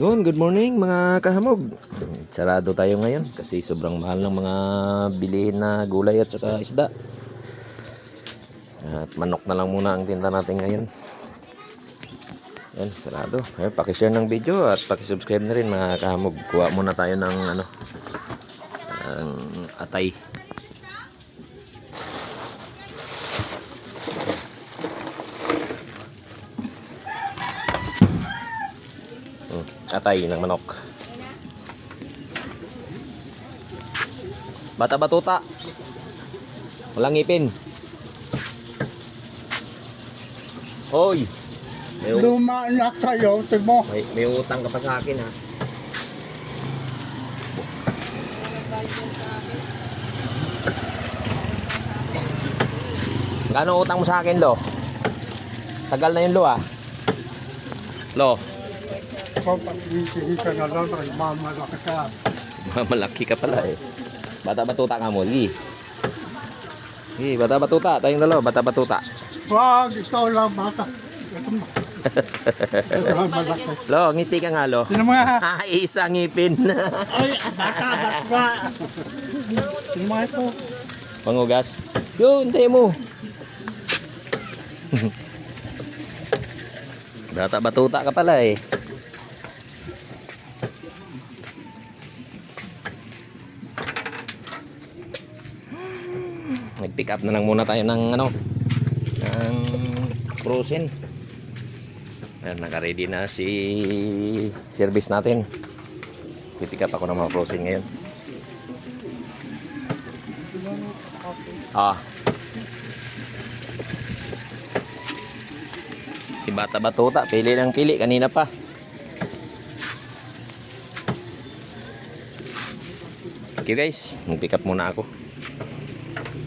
Yun, good morning mga kahamog. Sarado tayo ngayon kasi sobrang mahal ng mga bilihin na gulay at saka isda. At manok na lang muna ang tinda natin ngayon. Yan, sarado. Ayun, pakishare ng video at pakisubscribe na rin mga kahamog. Kuha muna tayo ng ano, ang atay. Atay ng manok. Bata batuta. Walang ngipin. Hoy. May, Dumaan na kayo, timo. may, may utang ka pa sa akin ha. Gano'ng utang mo sa akin, Lo? Tagal na yun, Lo, ah. Lo, Kapag-isihi ka mamalaki ka. malaki ka pala eh. Bata batuta ka mo, Gi. Gi, bata batuta. Tayong dalawa, bata batuta. Wag, ikaw lang bata. Lo, ngiti ka nga, Lo. Sino mga? Ah, isa ngipin. Ay, bata, bata. Sino mga ito? Pangugas. Yun, tayo mo. Bata batuta ka pala eh. Nag-pick up na lang muna tayo ng ano, ng frozen. Ayan, naka-ready na si service natin. Pipick up ako ng mga frozen ngayon. Ah. Si Bata Batuta, pili ng pili kanina pa. Okay guys, mag-pick up muna ako.